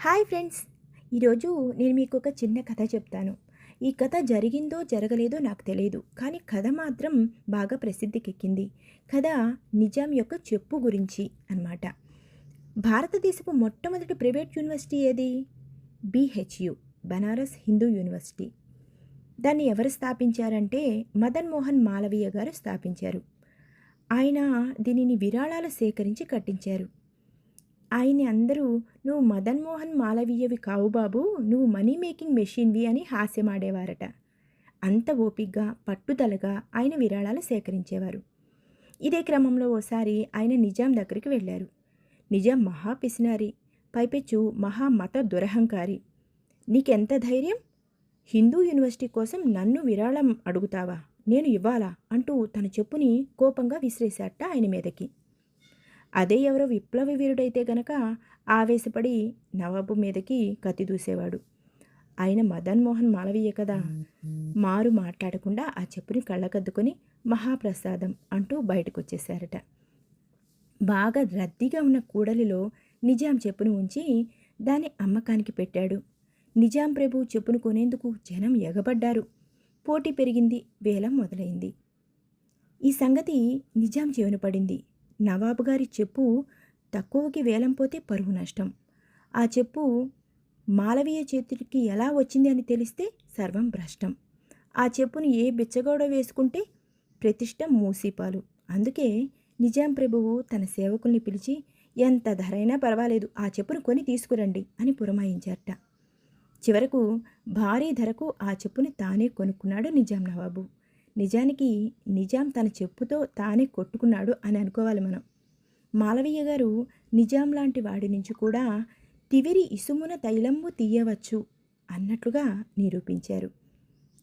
Hi friends. ఈరోజు నేను మీకు ఒక చిన్న కథ చెప్తాను. ఈ కథ జరిగిందో జరగలేదో నాకు తెలియదు కానీ కథ మాత్రం బాగా ప్రసిద్ధికెక్కింది. కథ నిజాం యొక్క చెప్పు గురించి అన్నమాట. భారతదేశపు మొట్టమొదటి ప్రైవేట్ యూనివర్సిటీ ఏది? BHU Banaras Hindu university. దాన్ని ఎవరు స్థాపించారంటే మదన్ మోహన్ మాలవీయ గారు స్థాపించారు. ఆయన దీనిని విరాళాలు సేకరించి కట్టించారు. ఆయన్ని అందరూ నువ్వు మదన్ మోహన్ మాలవీయవి కావు బాబు నువ్వు మనీ మేకింగ్ మెషిన్వి అని హాస్యమాడేవారట. అంత ఓపిగ్గా పట్టుదలగా ఆయన విరాళాలు సేకరించేవారు. ఇదే క్రమంలో ఓసారి ఆయన నిజాం దగ్గరికి వెళ్ళారు. నిజాం మహా పిసినారి పైపెచ్చు మహా మత దురహంకారి. నీకెంత ధైర్యం? హిందూ యూనివర్సిటీ కోసం నన్ను విరాళం అడుగుతావా? నేను ఇవ్వాలా? అంటూ తన చెప్పుని కోపంగా విసిరేశాట ఆయన మీదకి. అదే ఎవరో విప్లవ వీరుడైతే గనక ఆవేశపడి నవాబు మీదకి కత్తి దూసేవాడు. ఆయన మదన్ మోహన్ మాలవీయ కదా. మారు మాట్లాడకుండా ఆ చెప్పుని కళ్ళకద్దుకొని మహాప్రసాదం అంటూ బయటకు వచ్చేశారట బాగా రద్దీగా ఉన్న కూడలిలో నిజాం చెప్పును ఉంచి దాన్ని అమ్మకానికి పెట్టాడు. నిజాం ప్రభు చెప్పును కొనేందుకు జనం ఎగబడ్డారు. పోటీ పెరిగింది వేలం మొదలైంది. ఈ సంగతి నిజాం చెవిన పడింది. నవాబు గారి చెప్పు తక్కువకి వేలం పోతే పరువు నష్టం. ఆ చెప్పు మాలవీయ చేతికి ఎలా వచ్చింది అని తెలిస్తే సర్వం భ్రష్టం. ఆ చెప్పును ఏ బిచ్చగౌడ వేసుకుంటే ప్రతిష్ట మూసీపాలు. అందుకే నిజాం ప్రభువు తన సేవకుల్ని పిలిచి ఎంత ధరైనా పర్వాలేదు ఆ చెప్పును కొని తీసుకురండి అని పురమాయించారట. చివరకు భారీ ధరకు ఆ చెప్పుని తానే కొనుక్కున్నాడు నిజాం నవాబు. నిజానికి నిజాం తన చెప్పుతో తానే కొట్టుకున్నాడు అని అనుకోవాలి మనం. మాలవీయ గారు నిజాం లాంటి వాడి నుంచి కూడా తివిరి ఇసుమున తైలంబు తీయవచ్చు అన్నట్లుగా నిరూపించారు.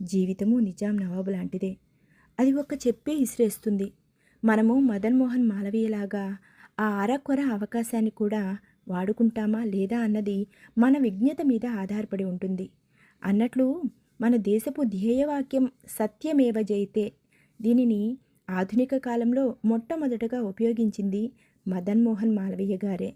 జీవితము నిజాం నవాబు లాంటిదే. అది ఒక్క చెప్పే ఇసిరేస్తుంది. మనము మదన్ మోహన్ మాలవీయలాగా ఆ అరకొర అవకాశాన్ని కూడా వాడుకుంటామా లేదా అన్నది మన విజ్ఞత మీద ఆధారపడి ఉంటుంది. అన్నట్లు మన దేశపు ధ్యేయవాక్యం సత్యమేవ జైతే దీనిని ఆధునిక కాలంలో మొట్టమొదటగా ఉపయోగించింది మదన్ మోహన్ మాలవీయ గారే.